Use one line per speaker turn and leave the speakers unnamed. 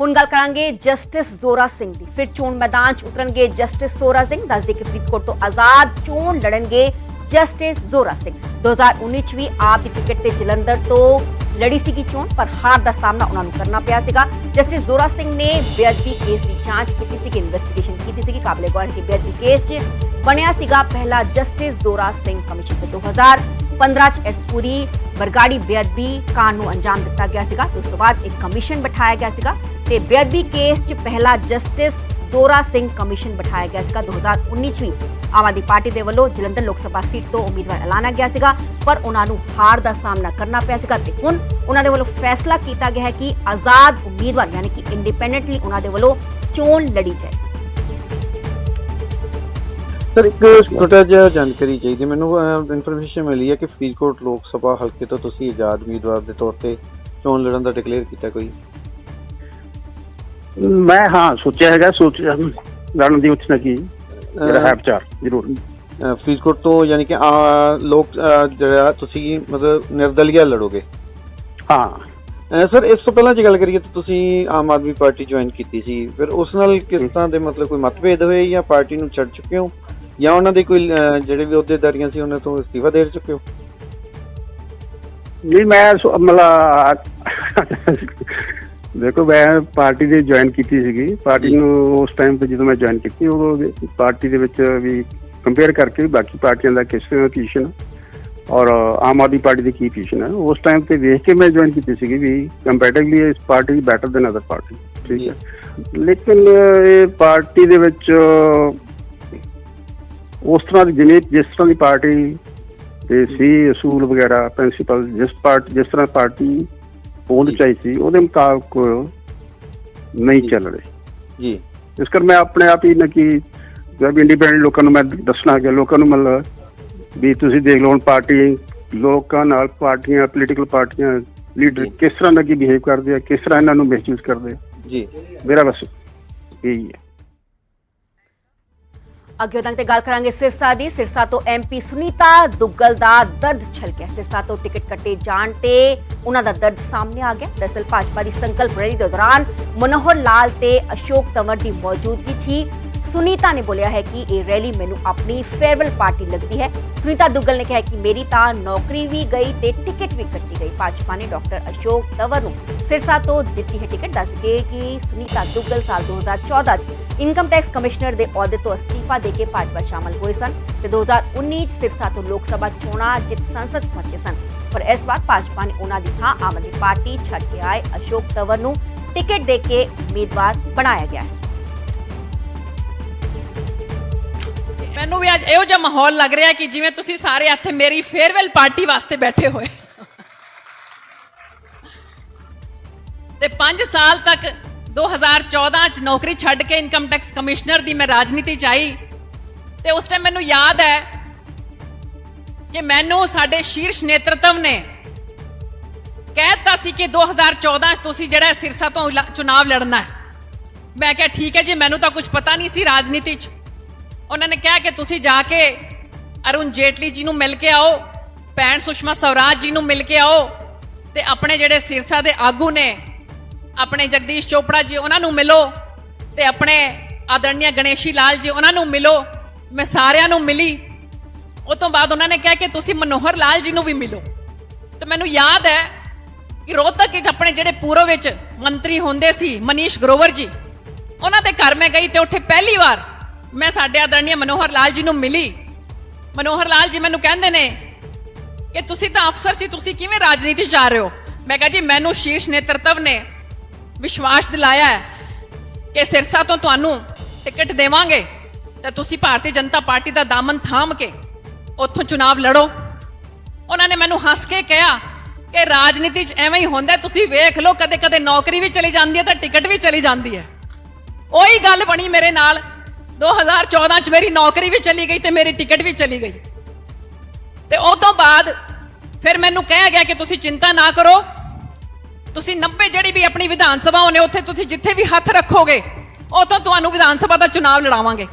ਹੁਣ ਗੱਲ ਕਰਾਂਗੇ ਜਸਟਿਸ ਜ਼ੋਰਾ ਸਿੰਘ ਦੀ। ਫਿਰ ਚੋਣ ਮੈਦਾਨ 'ਚ ਉਤਰਨਗੇ ਜਸਟਿਸ ਜ਼ੋਰਾ ਸਿੰਘ, ਦੱਸਦੇ ਕਿ ਫਰੀਦਕੋਟ ਤੋਂ ਆਜ਼ਾਦ ਚੋਣ ਲੜਨਗੇ ਜਸਟਿਸ ਜ਼ੋਰਾ ਸਿੰਘ। 2019 ਚ ਵੀ ਆਪ ਦੀ ਟਿਕਟ ਤੇ ਜਲੰਧਰ ਤੋਂ ਲੜੀ ਸੀਗੀ ਚੋਣ, ਪਰ ਹਾਰ ਦਾ ਸਾਹਮਣਾ ਉਹਨਾਂ ਨੂੰ ਕਰਨਾ ਪਿਆ ਸੀਗਾ। ਜਸਟਿਸ ਜ਼ੋਰਾ ਸਿੰਘ ਨੇ ਬੇਅਦਬੀ ਕੇਸ ਦੀ ਜਾਂਚ ਕੀਤੀ ਸੀ ਕਿ ਇਨਵੈਸਟੀਗੇਸ਼ਨ ਕੀਤੀ ਸੀ ਕਿ ਕਾਬਲੇ ਗੌਰ ਹੈ ਕਿ ਬੇਅਦਬੀ ਕੇਸ 'ਚ ਬਣਿਆ ਸੀਗਾ ਪਹਿਲਾ ਜਸਟਿਸ ਜ਼ੋਰਾ ਸਿੰਘ ਕਮਿਸ਼ਨ ਤੇ। 2015 ਚ ਇਸ ਪੂਰੀ ਬਰਗਾੜੀ ਬੇਅਦਬੀ ਕਾਂਡ ਨੂੰ ਅੰਜਾਮ ਦਿੱਤਾ ਗਿਆ ਸੀਗਾ ਤੇ ਉਸ ਤੋਂ ਬਾਅਦ ਇੱਕ ਕਮਿਸ਼ਨ ਬਿਠਾਇਆ ਗਿਆ ਸੀਗਾ। ਤੇ ਬੇਅਦਬੀ ਕੇਸ 'ਚ ਪਹਿਲਾ ਜਸਟਿਸ ਜ਼ੋਰਾ ਸਿੰਘ ਕਮਿਸ਼ਨ ਬਿਠਾਇਆ ਗਿਆ ਸੀਗਾ 2019 ਚ ਵੀ। ਆਮ ਆਦਮੀ ਪਾਰਟੀ ਦੇ ਵੱਲੋਂ ਜਲੰਧਰ ਲੋਕ ਸਭਾ ਸੀਟ ਤੋਂ ਉਮੀਦਵਾਰ ਐਲਾਨਿਆ ਗਿਆ ਸੀਗਾ, ਪਰ ਉਹਨਾਂ ਨੂੰ ਹਾਰ ਦਾ ਸਾਹਮਣਾ ਕਰਨਾ ਪਿਆ ਸੀਗਾ ਤੇ ਹੁਣ ਉਹਨਾਂ ਦੇ ਵੱਲੋਂ ਫੈਸਲਾ ਕੀਤਾ ਗਿਆ ਹੈ ਕਿ ਆਜ਼ਾਦ ਉਮੀਦਵਾਰ ਯਾਨੀ ਕਿ ਇੰਡੀਪੈਂਡੈਂਟਲੀ ਉਹਨਾਂ ਦੇ ਵੱਲੋਂ ਚੋਣ ਲੜੀ ਜਾਏ
ਸਰ, ਇੱਕ ਛੋਟਾ ਜਿਹਾ ਜਾਣਕਾਰੀ ਚਾਹੀਦੀ ਮੈਨੂੰ ਇਨਫੋਰਮੇਸ਼ਨ ਮਿਲੀ ਹੈ ਕਿ ਫਰੀਦਕੋਟ ਲੋਕ ਸਭਾ ਹਲਕੇ ਤੋਂ ਤੁਸੀਂ ਆਜ਼ਾਦ ਉਮੀਦਵਾਰ ਦੇ ਤੌਰ ਤੇ ਚੋਣ ਲੜਨ ਦਾ ਡਿਕਲੇਅਰ ਕੀਤਾ ਕੋਈ?
ਮੈਂ ਹਾਂ ਸੋਚਿਆ ਹੈਗਾ ਸੋਚ ਲੜਨ ਦੀ ਉੱਚ ਨਾ ਕੀ ਜਿਹੜਾ ਹੈ ਵਿਚਾਰ ਜ਼ਰੂਰ।
ਅਹ, ਫਰੀਦਕੋਟ ਤੋਂ ਯਾਨੀ ਕਿ ਆ, ਲੋਕ ਅਹ, ਜਿਹੜਾ ਤੁਸੀਂ ਮਤਲਬ ਨਿਰਦਲੀਆ ਲੜੋਗੇ?
ਹਾਂ।
ਅਹ, ਸਰ ਇਸ ਤੋਂ ਪਹਿਲਾਂ ਜੇ ਗੱਲ ਕਰੀਏ ਤਾਂ ਤੁਸੀਂ ਆਮ ਆਦਮੀ ਪਾਰਟੀ ਜੁਆਇਨ ਕੀਤੀ ਸੀ। ਫਿਰ ਉਸ ਨਾਲ ਕਿਸ ਤਰ੍ਹਾਂ ਦੇ ਮਤਲਬ ਕੋਈ ਮਤਭੇਦ ਹੋਏ ਜਾਂ ਪਾਰਟੀ ਨੂੰ ਛੱਡ ਚੁੱਕੇ ਹੋ? ਜਾਂ ਉਹਨਾਂ ਦੇ ਕੋਈ ਅਹ, ਜਿਹੜੇ ਵੀ ਅਹੁਦੇਦਾਰੀਆਂ ਸੀ ਉਹਨਾਂ ਤੋਂ ਅਸਤੀਫਾ ਦੇ ਚੁੱਕੇ ਹੋ?
ਨਹੀਂ ਮੈਂ ਸੋ- ਮਤਲਬ ਦੇਖੋ ਮੈਂ ਪਾਰਟੀ ਦੇ ਜੁਆਇਨ ਕੀਤੀ ਸੀਗੀ। ਪਾਰਟੀ ਨੂੰ ਉਸ ਟਾਈਮ ਤੇ ਜਦੋਂ ਮੈਂ ਜੁਆਇਨ ਕੀਤੀ ਉਦੋਂ ਪਾਰਟੀ ਦੇ ਵਿੱਚ ਵੀ ਕੰਪੇਅਰ ਕਰਕੇ ਵੀ ਬਾਕੀ ਪਾਰਟੀਆਂ ਦਾ ਕਿਸ ਤਰ੍ਹਾਂ ਪੋਜੀਸ਼ਨ ਔਰ ਆਮ ਆਦਮੀ ਪਾਰਟੀ ਦੀ ਕੀ ਪੋਜੀਸ਼ਨ ਹੈ ਉਸ ਟਾਈਮ ਤੇ ਵੇਖ ਕੇ ਮੈਂ ਜੁਆਇਨ ਕੀਤੀ ਸੀਗੀ ਵੀ ਕੰਪੈਟਿਵਲੀ ਇਸ party better than other party ਠੀਕ ਹੈ। ਲੇਕਿਨ ਇਹ ਪਾਰਟੀ ਦੇ ਵਿੱਚ ਉਸ ਤਰ੍ਹਾਂ ਦੀ ਜਿਵੇਂ ਜਿਸ ਤਰ੍ਹਾਂ ਦੀ ਪਾਰਟੀ ਤੇ ਸੀ ਅਸੂਲ ਵਗੈਰਾ ਪ੍ਰਿੰਸੀਪਲ ਜਿਸ ਪਾਰਟੀ ਜਿਸ ਤਰ੍ਹਾਂ ਪਾਰਟੀ ਹੋਂਦ ਚਾਹੀ ਸੀ ਉਹਦੇ ਮੁਤਾਬਕ ਨਹੀਂ ਚੱਲ ਰਹੀ।
ਜੀ।
ਇਸ ਕਰ ਮੈਂ ਆਪਣੇ ਆਪ ਹੀ ਨਾ ਕਿ ਜਦ ਇੰਡੀਪੈਂਡੈਂਟ ਲੋਕਾਂ ਨੂੰ ਮੈਂ ਦੱਸਣਾ ਕਿ ਲੋਕਾਂ ਨੂੰ ਮਤਲਬ ਵੀ ਤੁਸੀਂ ਦੇਖ ਲਓ ਹੁਣ ਪਾਰਟੀ ਲੋਕਾਂ ਨਾਲ ਪਾਰਟੀਆਂ ਪੋਲੀਟੀਕਲ ਪਾਰਟੀਆਂ ਲੀਡਰ। ਕਿਸ ਤਰ੍ਹਾਂ ਦਾ ਕੀ ਬਿਹੇਵ ਕਰਦੇ ਆ ਕਿਸ ਤਰ੍ਹਾਂ ਇਹਨਾਂ ਨੂੰ ਮਿਸਯੂਜ਼ ਕਰਦੇ ਆ।
ਜੀ।
ਮੇਰਾ ਬਸ ਇਹੀ ਹੈ।
ਅੱਗੇ ਤੱਕ ਤੇ ਗੱਲ ਕਰਾਂਗੇ ਸਿਰਸਾ ਦੀ। ਸਿਰਸਾ ਤੋਂ ਐਮਪੀ ਸੁਨੀਤਾ, ਦੁੱਗਲ ਦਾ ਦਰਦ ਛਲਕਿਆ। ਸਿਰਸਾ ਤੋਂ ਟਿਕਟ ਕੱਟੇ ਜਾਣ ਤੇ ਉਹਨਾਂ ਦਾ ਦਰਦ ਸਾਹਮਣੇ ਆ ਗਿਆ। ਦਰਅਸਲ ਭਾਜਪਾ ਦੀ ਸੰਕਲਪ ਰੈਲੀ ਦੇ ਦੌਰਾਨ ਮਨੋਹਰ ਲਾਲ ਤੇ ਅਸ਼ੋਕ ਤੰਵਰ ਦੀ ਮੌਜੂਦਗੀ ਸੀ। ਸੁਨੀਤਾ ਨੇ ਬੋਲਿਆ ਹੈ ਕਿ ਇਹ ਰੈਲੀ ਮੈਨੂੰ ਆਪਣੀ ਫੇਅਰਵੈਲ ਪਾਰਟੀ ਲੱਗਦੀ ਹੈ। ਸੁਨੀਤਾ ਦੁੱਗਲ ਨੇ ਕਿਹਾ ਕਿ ਮੇਰੀ ਤਾਂ ਨੌਕਰੀ ਵੀ ਗਈ ਤੇ ਟਿਕਟ ਵੀ ਕੱਟੀ ਗਈ। ਭਾਜਪਾ ਨੇ ਡਾਕਟਰ ਅਸ਼ੋਕ ਤੰਵਰ ਨੂੰ ਸਿਰਸਾ ਤੋਂ ਦਿੱਤੀ ਹੈ ਟਿਕਟ। ਦੱਸ ਕੇ ਕਿ ਸੁਨੀਤਾ ਦੁੱਗਲ ਸਾਲ 2014 ਚ ਇਨਕਮ ਟੈਕਸ ਕਮਿਸ਼ਨਰ ਦੇ ਅਹੁਦੇ ਤੋਂ ਅਸਤੀਫਾ ਦੇ ਕੇ ਭਾਜਪਾ ਸ਼ਾਮਲ ਹੋਏ ਸਨ ਤੇ 2019 ਚ ਸਿਰਸਾ ਤੋਂ ਲੋਕ ਸਭਾ ਚੋਣਾਂ ਜਿੱਤ ਸੰਸਦ ਪਹੁੰਚੇ ਸਨ। ਪਰ ਇਸ ਵਾਰ ਭਾਜਪਾ ਨੇ ਉਹਨਾਂ ਦੀ ਥਾਂ ਆਮ ਆਦਮੀ ਪਾਰਟੀ ਛੱਡ ਕੇ ਆਏ। ਅਸ਼ੋਕ ਤੰਵਰ ਨੂੰ ਟਿਕਟ ਦੇ ਕੇ ਉਮੀਦਵਾਰ ਬਣਾਇਆ ਗਿਆ ਹੈ।
ਮੈਨੂੰ ਵੀ ਅੱਜ ਇਹੋ ਜਿਹਾ ਮਾਹੌਲ ਲੱਗ ਰਿਹਾ ਕਿ ਜਿਵੇਂ ਤੁਸੀਂ ਸਾਰੇ ਇੱਥੇ ਮੇਰੀ ਫੇਅਰਵੈਲ ਪਾਰਟੀ ਵਾਸਤੇ ਬੈਠੇ ਹੋਏ। ਤੇ 5 ਸਾਲ ਤੱਕ 2014 ਚ ਨੌਕਰੀ ਛੱਡ ਕੇ ਇਨਕਮ ਟੈਕਸ ਕਮਿਸ਼ਨਰ ਦੀ ਮੈਂ ਰਾਜਨੀਤੀ ਚ ਆਈ। ਤੇ ਉਸ ਟਾਈਮ ਮੈਨੂੰ ਯਾਦ ਹੈ ਕਿ ਮੈਨੂੰ ਸਾਡੇ ਸ਼ੀਰਸ਼ ਨੇਤਰਤਵ ਨੇ ਕਹਿਤਾ ਸੀ ਕਿ 2014 ਚ ਤੁਸੀਂ ਜਿਹੜਾ ਸਿਰਸਾ ਤੋਂ ਇਲਾ- ਲੜਨਾ ਹੈ। ਮੈਂ ਕਿਹਾ, ਠੀਕ ਹੈ ਜੀ, ਮੈਨੂੰ ਤਾਂ ਕੁਝ ਪਤਾ ਨਹੀਂ ਸੀ ਰਾਜਨੀਤੀ ਚ। ਉਹਨਾਂ ਨੇ ਕਿਹਾ ਕਿ ਤੁਸੀਂ ਜਾ ਕੇ ਅਰੁਣ ਜੇਟਲੀ ਜੀ ਨੂੰ ਮਿਲ ਕੇ ਆਓ, ਭੈਣ ਸੁਸ਼ਮਾ ਸਵਰਾਜ ਜੀ ਨੂੰ ਮਿਲ ਕੇ ਆਓ ਤੇ ਆਪਣੇ ਜਿਹੜੇ ਸਿਰਸਾ ਦੇ ਆਗੂ ਨੇ, ਆਪਣੇ ਜਗਦੀਸ਼ ਚੋਪੜਾ ਜੀ ਉਹਨਾਂ ਨੂੰ ਮਿਲੋ ਤੇ ਆਪਣੇ ਆਦਰਣੀय ਗਣੇਸ਼ੀ ਲਾਲ ਜੀ ਉਹਨਾਂ ਨੂੰ ਮਿਲੋ, ਮੈਂ ਸਾਰਿਆਂ ਨੂੰ ਮਿਲੀ। ਉਹ ਤੋਂ ਬਾਅਦ ਉਹਨਾਂ ਨੇ ਕਿਹਾ ਕਿ ਤੁਸੀਂ ਮਨੋਹਰ ਲਾਲ ਜੀ ਨੂੰ ਵੀ ਮਿਲੋ। ਤੇ ਮੈਨੂੰ ਯਾਦ ਹੈ ਕਿ ਰੋਹਤਕ ਵਿੱਚ ਆਪਣੇ ਜਿਹੜੇ ਪੂਰਬ ਵਿੱਚ ਮੰਤਰੀ ਹੁੰਦੇ ਸੀ ਮਨੀਸ਼ ਗਰੋਵਰ ਜੀ, ਉਹਨਾਂ ਦੇ ਘਰ ਮੈਂ ਗਈ ਤੇ ਉੱਥੇ ਪਹਿਲੀ ਵਾਰ ਮੈਂ ਸਾਡੇ ਆਦਰਣੀय ਮਨੋਹਰ ਲਾਲ ਜੀ ਨੂੰ ਮਿਲੀ। ਮਨੋਹਰ ਲਾਲ ਜੀ ਮੈਨੂੰ ਕਹਿੰਦੇ ਨੇ ਕਿ ਤੁਸੀਂ ਤਾਂ ਅਫਸਰ ਸੀ, ਤੁਸੀਂ ਕਿਵੇਂ ਰਾਜਨੀਤੀ 'ਚ ਆ ਰਹੇ ਹੋ? ਮੈਂ ਕਿਹਾ ਜੀ, ਮੈਨੂੰ ਸ਼ੀਰਸ਼ ਨੇਤਰਤਵ ਨੇ ਵਿਸ਼ਵਾਸ ਦਿਲਾਇਆ ਹੈ ਕਿ ਸਿਰਸਾ ਤੋਂ ਤੁਹਾਨੂੰ ਟਿਕਟ ਦੇਵਾਂਗੇ ਤਾਂ ਤੁਸੀਂ ਭਾਰਤੀ ਜਨਤਾ ਪਾਰਟੀ ਦਾ ਦਾਮਨ ਥਾਮ ਕੇ ਉੱਥੋਂ ਚੁਣਾਵ ਲੜੋ। ਉਹਨਾਂ ਨੇ ਮੈਨੂੰ ਹੱਸ ਕੇ ਕਿਹਾ ਕਿ ਰਾਜਨੀਤੀ 'ਚ ਐਵੇਂ ਹੀ ਹੁੰਦਾ ਤੁਸੀਂ ਵੇਖ ਲਓ ਕਦੇ ਕਦੇ ਨੌਕਰੀ ਵੀ ਚਲੀ ਜਾਂਦੀ ਹੈ ਤਾਂ ਟਿਕਟ ਵੀ ਚਲੀ ਜਾਂਦੀ ਹੈ। ਉਹੀ ਗੱਲ ਬਣੀ ਮੇਰੇ ਨਾਲ 2014 ਚ ਮੇਰੀ ਨੌਕਰੀ ਵੀ ਚਲੀ ਗਈ ਤੇ ਮੇਰੀ ਟਿਕਟ ਵੀ ਚਲੀ ਗਈ। ਤੇ ਉਸ ਤੋਂ ਬਾਅਦ ਫਿਰ ਮੈਨੂੰ ਕਿਹਾ ਗਿਆ ਕਿ ਤੁਸੀਂ ਚਿੰਤਾ ਨਾ ਕਰੋ। ਤੁਸੀਂ 90 ਜਿਹੜੀ ਵੀ ਆਪਣੀ ਵਿਧਾਨ ਸਭਾ ਹੋਣੇ, ਉੱਥੇ ਤੁਸੀਂ ਜਿੱਥੇ ਵੀ ਹੱਥ ਰੱਖੋਗੇ, ਉਥੋਂ ਤੁਹਾਨੂੰ ਵਿਧਾਨ ਸਭਾ ਦਾ ਚੁਣਾਵ ਲੜਾਵਾਂਗੇ।